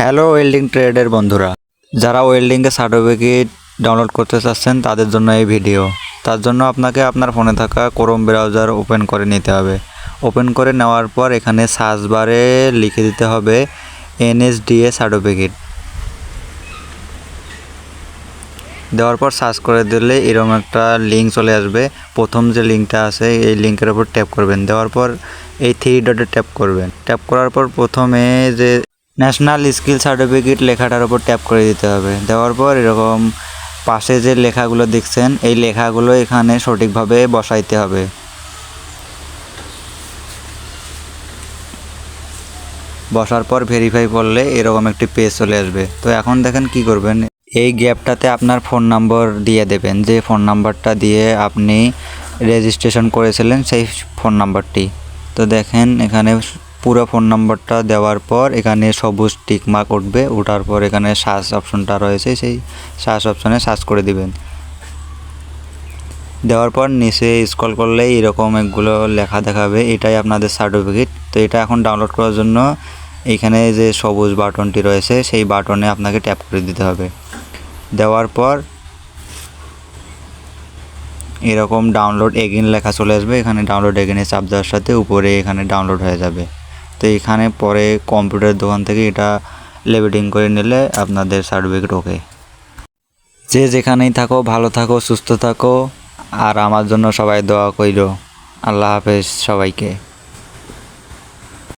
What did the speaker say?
Hello welding ট্রেডের বন্ধুরা, যারা ওয়েল্ডিংয়ের certificate download করতে চাচ্ছেন, তাদের জন্য এই ভিডিও তার জন্য আপনাকে আপনার ফোনে থাকা ক্রোম ব্রাউজার ওপেন করে নিতে হবে। ওপেন করে নেওয়ার পর এখানে সার্চ বারে লিখে দিতে হবে এনএসডিএ সার্টিফিকেট দেওয়ার পর সার্চ করে দিলে এরকম একটা লিঙ্ক চলে আসবে। প্রথম যে লিঙ্কটা আছে, এই লিঙ্কের উপর ট্যাপ করবেন। দেওয়ার পর এই থ্রি ডটে ট্যাপ করবেন। ট্যাপ করার পর প্রথমে যে ন্যাশনাল স্কিল সার্টিফিকেট লেখাটার উপর ট্যাপ করে দিতে হবে। দেওয়ার পর এরকম পাশে যে লেখাগুলো দেখছেন, এই লেখাগুলো এখানে সঠিকভাবে বসাইতে হবে। বসার পর ভেরিফাই করলে এরকম একটি পেজ চলে আসবে। তো এখন দেখেন কি করবেন, এই গ্যাপটাতে আপনার ফোন নাম্বার দিয়ে দেবেন। যে ফোন নাম্বারটা দিয়ে আপনি রেজিস্ট্রেশন করেছিলেন সেই ফোন নাম্বারটি তো দেখেন এখানে পুরো ফোন নাম্বারটা দেওয়ার পর এখানে সবুজ টিক মার্ক উঠবে ওঠার পর এখানে সার্চ অপশনটা রয়েছে, সেই সার্চ অপশনে সার্চ করে দিবেন। দেওয়ার পর নিচে স্ক্রল করলে এরকম একগুলো লেখা দেখাবে, এটাই আপনাদের সার্টিফিকেট তো এটা এখন ডাউনলোড করার জন্য এইখানে যে সবুজ বাটনটি রয়েছে, সেই বাটনে আপনাকে ট্যাপ করে দিতে হবে। দেওয়ার পর এরকম ডাউনলোড এগিন লেখা চলে আসবে, এখানে ডাউনলোড এগিনে চাপ দেওয়ার সাথে উপরে এখানে ডাউনলোড হয়ে যাবে। তো এখানে পরে কম্পিউটার দোকান থেকে এটা লেবেডিং করে নিলে আপনাদের সার্টিফিকেট ওকে যে যেখানেই থাকো, ভালো থাকো, সুস্থ থাকো, আর আমার জন্য সবাই দোয়া কইল আল্লাহ হাফেজ সবাইকে।